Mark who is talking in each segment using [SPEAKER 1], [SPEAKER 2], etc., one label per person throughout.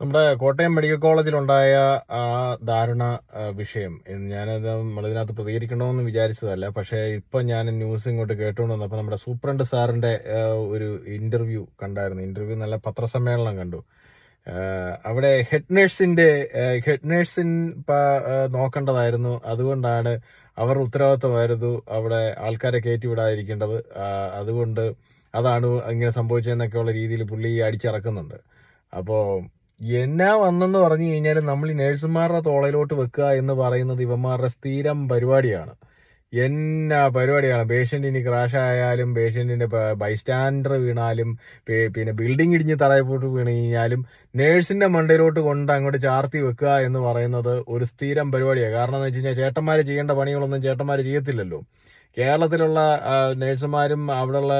[SPEAKER 1] നമ്മുടെ കോട്ടയം മെഡിക്കൽ കോളേജിലുണ്ടായ ആ ദാരുണ വിഷയം. ഞാനത് നമ്മളിതിനകത്ത് പ്രതികരിക്കണമെന്ന് വിചാരിച്ചതല്ല. പക്ഷേ ഇപ്പം ഞാൻ ന്യൂസ് ഇങ്ങോട്ട് കേട്ടുകൊണ്ട് വന്നപ്പോൾ നമ്മുടെ സൂപ്രണ്ട് സാറിന്റെ ഒരു ഇന്റർവ്യൂ കണ്ടായിരുന്നു. ഇന്റർവ്യൂ നല്ല പത്രസമ്മേളനം കണ്ടു. അവിടെ ഹെഡ് നേഴ്സിന്റെ ഹെഡ് നേഴ്സിൻ നോക്കേണ്ടതായിരുന്നു. അതുകൊണ്ടാണ് അവർ ഉത്തരവാദിത്തമായിരുന്നു അവിടെ ആൾക്കാരെ കയറ്റി വിടാതിരിക്കേണ്ടത്. അതുകൊണ്ട് അതാണ് ഇങ്ങനെ സംഭവിച്ചതെന്നൊക്കെയുള്ള രീതിയിൽ പുള്ളി അടിച്ചിറക്കുന്നുണ്ട്. അപ്പോൾ എന്നാ വന്നെന്ന് പറഞ്ഞു കഴിഞ്ഞാൽ നമ്മൾ ഈ നേഴ്സുമാരുടെ തോളയിലോട്ട് വെക്കുക എന്ന് പറയുന്നത് ഇവന്മാരുടെ സ്ഥിരം പരിപാടിയാണ്. എന്നാ പരിപാടിയാണ്? പേഷ്യന്റ് ഇനി ക്രാഷ് ആയാലും പേഷ്യന്റിന്റെ ബൈസ്റ്റാൻഡർ വീണാലും പിന്നെ ബിൽഡിംഗ് ഇടിഞ്ഞ് തറയപ്പോട്ട് വീണ് കഴിഞ്ഞാലും നേഴ്സിന്റെ മണ്ടയിലോട്ട് കൊണ്ട് അങ്ങോട്ട് ചാർത്തി വെക്കുക എന്ന് പറയുന്നത് ഒരു സ്ഥിരം പരിപാടിയാണ്. കാരണം എന്ന് വെച്ച് കഴിഞ്ഞാൽ ചേട്ടന്മാർ ചെയ്യേണ്ട പണികളൊന്നും ചേട്ടന്മാർ ചെയ്യത്തില്ലല്ലോ. കേരളത്തിലുള്ള നേഴ്സുമാരും അവിടെയുള്ള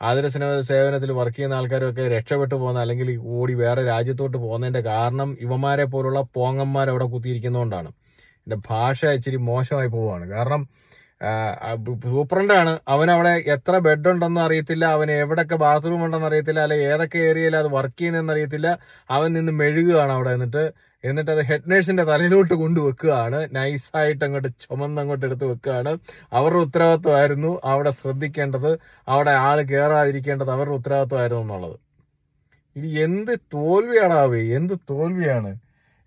[SPEAKER 1] ആതുര സേവനത്തിൽ വർക്ക് ചെയ്യുന്ന ആൾക്കാരും ഒക്കെ രക്ഷപ്പെട്ടു പോകുന്ന അല്ലെങ്കിൽ ഓടി വേറെ രാജ്യത്തോട്ട് പോകുന്നതിന്റെ കാരണം ഇവന്മാരെ പോലുള്ള പോങ്ങന്മാർ അവിടെ കുത്തിയിരിക്കുന്നതുകൊണ്ടാണ് എന്റെ ഭാഷ ഇച്ചിരി മോശമായി പോവുകയാണ്. കാരണം സൂപ്രണ്ടാണ്. അവൻ അവിടെ എത്ര ബെഡ് ഉണ്ടെന്ന് അറിയത്തില്ല. അവൻ എവിടെയൊക്കെ ബാത്റൂം ഉണ്ടെന്ന് അറിയത്തില്ല. അല്ലെ ഏതൊക്കെ ഏരിയയിൽ അത് വർക്ക് ചെയ്യുന്നതെന്ന് അറിയത്തില്ല. അവൻ നിന്ന് മെഴുകുകയാണ് അവിടെ എന്നിട്ട്. എന്നിട്ട് അത് ഹെഡ് നേഴ്സിന്റെ തലയിലോട്ട് കൊണ്ടുവെക്കുകയാണ്. നൈസായിട്ട് അങ്ങോട്ട് ചുമന്ന് അങ്ങോട്ട് എടുത്ത് വെക്കുകയാണ്. അവരുടെ ഉത്തരവാദിത്വമായിരുന്നു അവിടെ ശ്രദ്ധിക്കേണ്ടത്. അവിടെ ആൾ കയറാതിരിക്കേണ്ടത് അവരുടെ ഉത്തരവാദിത്വമായിരുന്നു എന്നുള്ളത്. ഇനി എന്ത് തോൽവിയാണാവേ എന്ത് തോൽവിയാണ്?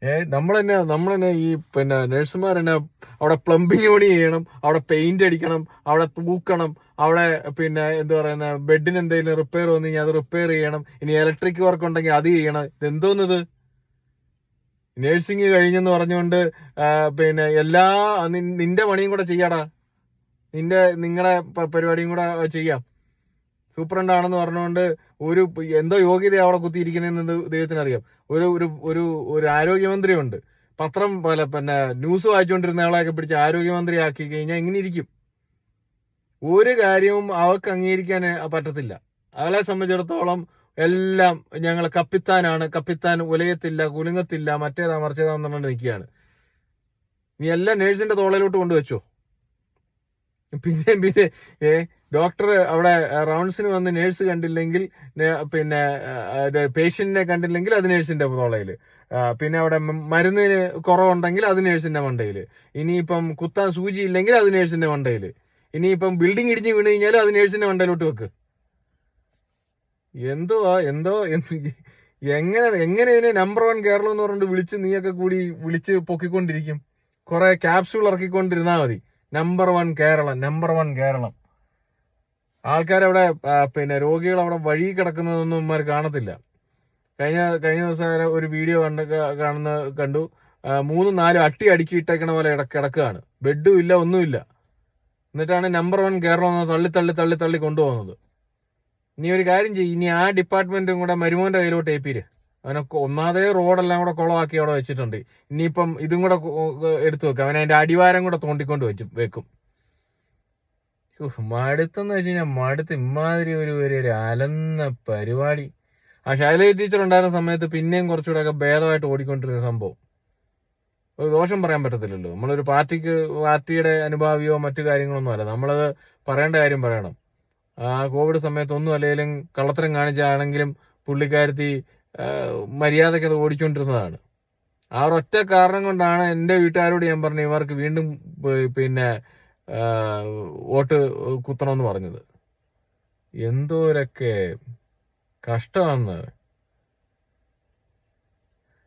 [SPEAKER 1] ഏ നമ്മളെന്നെ നമ്മളെന്നെ ഈ പിന്നെ നഴ്സുമാർ തന്നെ അവിടെ പ്ലംബിംഗ് പണി ചെയ്യണം അവിടെ പെയിന്റ് അടിക്കണം അവിടെ തൂക്കണം അവിടെ പിന്നെ എന്താ പറയുന്ന ബെഡിന് എന്തെങ്കിലും റിപ്പയർ വന്നു കഴിഞ്ഞാൽ അത് റിപ്പയർ ചെയ്യണം ഇനി ഇലക്ട്രിക് വർക്ക് ഉണ്ടെങ്കിൽ അത് ചെയ്യണം. ഇതെന്തോന്നത്? നേഴ്സിംഗ് കഴിഞ്ഞെന്ന് പറഞ്ഞുകൊണ്ട് പിന്നെ എല്ലാ നിന്റെ പണിയും കൂടെ ചെയ്യാടാ. നിന്റെ നിങ്ങളുടെ പരിപാടിയും കൂടെ ചെയ്യാം. സൂപ്രണ്ടാണെന്ന് പറഞ്ഞുകൊണ്ട് ഒരു എന്തോ യോഗ്യത അവിടെ കുത്തിയിരിക്കുന്നതെന്ന് ദൈവത്തിന് അറിയാം ഒരു ഒരു ഒരു ഒരു ആരോഗ്യമന്ത്രിയുണ്ട്. പത്രം പോലെ പിന്നെ ന്യൂസ് വായിച്ചുകൊണ്ടിരുന്ന ആളെയൊക്കെ പിടിച്ച് ആരോഗ്യമന്ത്രി ആക്കി കഴിഞ്ഞാൽ ഇങ്ങനെ ഇരിക്കും. ഒരു കാര്യവും അവർക്ക് അംഗീകരിക്കാൻ പറ്റത്തില്ല. അവളെ സംബന്ധിച്ചിടത്തോളം എല്ലാം ഞങ്ങൾ കപ്പിത്താനാണ്. കപ്പിത്താൻ ഉലയത്തില്ല കുലുങ്ങത്തില്ല മറ്റേതാ മറിച്ചേതാന്ന് പറഞ്ഞുകൊണ്ട് നിൽക്കുകയാണ്. നീ എല്ലാം നേഴ്സിന്റെ തോളയിലോട്ട് കൊണ്ടുവച്ചോ? പിന്നെ പിന്നെ ഏ? ഡോക്ടർ അവിടെ റൗണ്ട്സിന് വന്ന് നേഴ്സ് കണ്ടില്ലെങ്കിൽ പിന്നെ പേഷ്യന്റിനെ കണ്ടില്ലെങ്കിൽ അത് നേഴ്സിന്റെ തോളയിൽ പിന്നെ അവിടെ മരുന്നിന് കുറവുണ്ടെങ്കിൽ അത് നേഴ്സിന്റെ മണ്ടയിൽ. ഇനിയിപ്പം കുത്താൻ സൂചി ഇല്ലെങ്കിൽ അത് നേഴ്സിന്റെ മണ്ടയിൽ. ഇനിയിപ്പം ബിൽഡിംഗ് ഇടിഞ്ഞ് വീണ് കഴിഞ്ഞാൽ അത് നേഴ്സിന്റെ മണ്ടയിലോട്ട് വെക്ക്. എന്തോ എന്തോ എങ്ങനെ എങ്ങനെ ഇതിനെ നമ്പർ വൺ കേരളം എന്ന് പറഞ്ഞിട്ട് വിളിച്ച് നീയൊക്കെ കൂടി വിളിച്ച് പൊക്കിക്കൊണ്ടിരിക്കും. കുറെ ക്യാപ്സ്യൂൾ ഇറക്കിക്കൊണ്ടിരുന്നാ മതി. Number one Keralam number one Keralam. ആൾക്കാരവിടെ പിന്നെ രോഗികൾ അവിടെ വഴി കിടക്കുന്നതൊന്നും ഇവന്മാർ കാണത്തില്ല. കഴിഞ്ഞ കഴിഞ്ഞ ദിവസം ഒരു വീഡിയോ കണ്ട് കാണുന്ന കണ്ടു. മൂന്ന് നാലും അട്ടി അടുക്കി ഇട്ടേക്കണ പോലെ കിട- കിടക്കുകയാണ് ബെഡും ഇല്ല ഒന്നുമില്ല. എന്നിട്ടാണ് നമ്പർ വൺ കേരളം എന്ന് തള്ളി തള്ളി തള്ളി തള്ളി കൊണ്ടുപോകുന്നത്. നീ ഒരു കാര്യം ചെയ്യും. ഇനി ആ ഡിപ്പാർട്ട്മെന്റും കൂടെ മരുമോന്റെ കയ്യിലോട്ട് ഏപ്പിര്. അവനെ ഒന്നാതെ റോഡെല്ലാം കൂടെ കുളമാക്കി അവിടെ വെച്ചിട്ടുണ്ട്. ഇനിയിപ്പം ഇതും കൂടെ എടുത്തു വെക്കാം. അവൻ അതിന്റെ അടിവാരം കൂടെ തോണ്ടിക്കൊണ്ട് വെച്ചു വെക്കും. മടുത്തെന്ന് വെച്ച് കഴിഞ്ഞാൽ മടുത്ത് ഇമാതിരി ഒരു ഒരു ഒരു അലന്ന പരിപാടി. ആ ശൈലജ ടീച്ചർ ഉണ്ടായിരുന്ന സമയത്ത് പിന്നെയും കുറച്ചുകൂടെ ഒക്കെ ഭേദമായിട്ട് ഓടിക്കൊണ്ടിരുന്ന സംഭവം. ഒരു ദോഷം പറയാൻ പറ്റത്തില്ലല്ലോ. നമ്മളൊരു പാർട്ടിക്ക് പാർട്ടിയുടെ അനുഭാവിയോ മറ്റു കാര്യങ്ങളൊന്നും അല്ല. നമ്മളത് പറയേണ്ട കാര്യം പറയണം. ആ കോവിഡ് സമയത്തൊന്നും അല്ലെങ്കിലും കള്ളത്തരം കാണിച്ചാണെങ്കിലും പുള്ളിക്കാരത്തി മര്യാദക്കത് ഓടിച്ചുകൊണ്ടിരുന്നതാണ് ആ ഒരൊറ്റ കാരണം കൊണ്ടാണ് എന്റെ വീട്ടുകാരോട് ഞാൻ പറഞ്ഞു ഇവർക്ക് വീണ്ടും പിന്നെ വോട്ട് കുത്തണമെന്ന് പറഞ്ഞത്. എന്തോരൊക്കെ കഷ്ടമാണെന്ന്.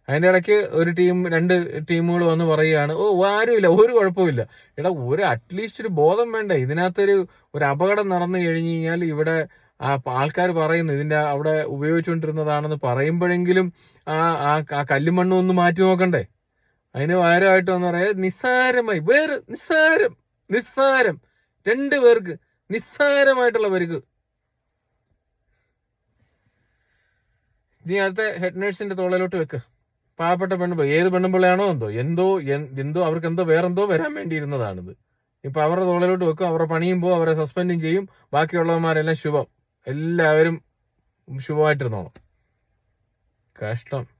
[SPEAKER 1] അതിന്റെ ഇടയ്ക്ക് ഒരു ടീം രണ്ട് ടീമുകൾ വന്ന് പറയുകയാണ് ഓ ആരുമില്ല ഒരു കുഴപ്പമില്ല എടാ ഒരു അറ്റ്ലീസ്റ്റ് ഒരു ബോധം വേണ്ട? ഇതിനകത്തൊരു ഒരു അപകടം നടന്നു കഴിഞ്ഞു കഴിഞ്ഞാൽ ഇവിടെ ആ ആൾക്കാർ പറയുന്നു ഇതിന്റെ അവിടെ ഉപയോഗിച്ചുകൊണ്ടിരുന്നതാണെന്ന് പറയുമ്പോഴെങ്കിലും ആ ആ ആ കല്ലും മണ്ണും ഒന്ന് മാറ്റി നോക്കണ്ടേ? അതിന് പകരമായിട്ട് വന്ന് പറയാ നിസ്സാരമായി വേറെ നിസ്സാരം. നിസ്സാരം. രണ്ട് പേർക്ക് നിസ്സാരമായിട്ടുള്ള പേർക്ക് നീ അടുത്ത ഹെഡ് നേഴ്സിന്റെ തോളയിലോട്ട് വെക്ക്. പാവപ്പെട്ട പെണ്ണു ഏത് പെണ്ണുപിള്ളയാണോ എന്തോ? എന്തോ എന്തോ അവർക്ക് എന്തോ വേറെന്തോ വരാൻ വേണ്ടിയിരുന്നതാണിത്. ഇപ്പൊ അവരുടെ തോളയിലോട്ട് വെക്കും അവരുടെ പണിയും പോകും അവരെ സസ്പെൻഡും ചെയ്യും. ബാക്കിയുള്ളവന്മാരെല്ലാം ശുഭം. എല്ലാവരും ശുഭമായിട്ടിരുന്നോണം കഷ്ടം.